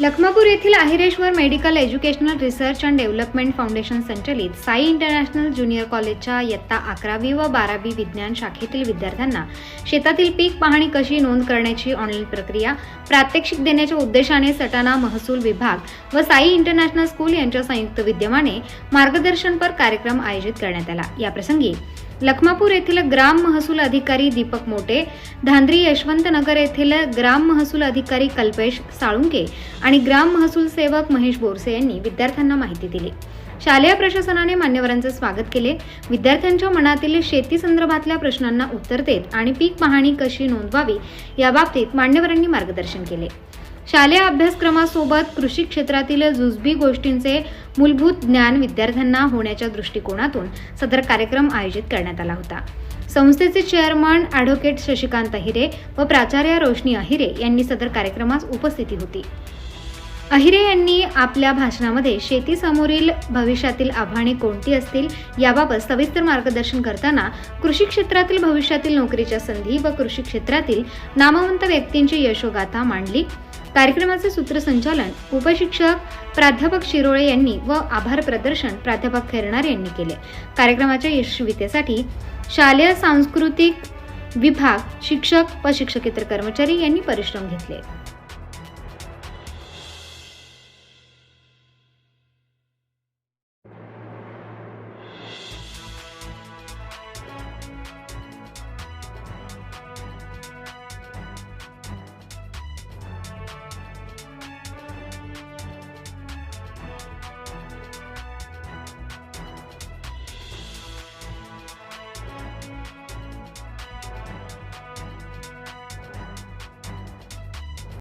लखमापूर येथील Ahireshwar medical educational research and development foundation संचलित Sai international junior कॉलेजच्या इयत्ता अकरावी व बारावी विज्ञान शाखेतील विद्यार्थ्यांना शेतातील पीक पाहणी कशी नोंद करण्याची ऑनलाईन प्रक्रिया प्रात्यक्षिक देण्याच्या उद्देशाने सटाणा महसूल विभाग व साई इंटरनॅशनल स्कूल यांच्या संयुक्त विद्यमाने मार्गदर्शनपर कार्यक्रम आयोजित करण्यात आला. याप्रसंगी लखमापूर येथील ग्राम महसूल अधिकारी दीपक मोटे धांद्री यशवंतनगर येथील ग्राम महसूल अधिकारी कल्पेश साळुंके आणि ग्राम महसूल सेवक महेश बोरसे यांनी विद्यार्थ्यांना माहिती दिली. शालेय प्रशासनाने मान्यवरांचे स्वागत केले. विद्यार्थ्यांच्या मनातील शेती संदर्भातल्या प्रश्नांना उत्तर देत आणि पीक पाहणी कशी नोंदवावी याबाबतीत मान्यवरांनी मार्गदर्शन केले. शालेय अभ्यासक्रमासोबत कृषी क्षेत्रातील जुजबी गोष्टींचे मूलभूत ज्ञान विद्यार्थ्यांना होण्याच्या दृष्टिकोनातून सदर कार्यक्रम आयोजित करण्यात आला होता. संस्थेचे चेअरमन ॲडव्होकेट शशिकांत अहिरे व प्राचार्य रोशनी अहिरे यांनी सदर कार्यक्रमास उपस्थिती होती. अहिरे यांनी आपल्या भाषणामध्ये शेतीसमोरील भविष्यातील आव्हाने कोणती असतील याबाबत सविस्तर मार्गदर्शन करताना कृषी क्षेत्रातील भविष्यातील नोकरीच्या संधी व कृषी क्षेत्रातील नामवंत व्यक्तींची यशोगाथा मांडली. कार्यक्रमाचे सूत्रसंचालन उपशिक्षक प्राध्यापक शिरोळे यांनी व आभार प्रदर्शन प्राध्यापक खेरणार यांनी केले. कार्यक्रमाच्या यशस्वीतेसाठी शालेय सांस्कृतिक विभाग शिक्षक व शिक्षकेतर कर्मचारी यांनी परिश्रम घेतले.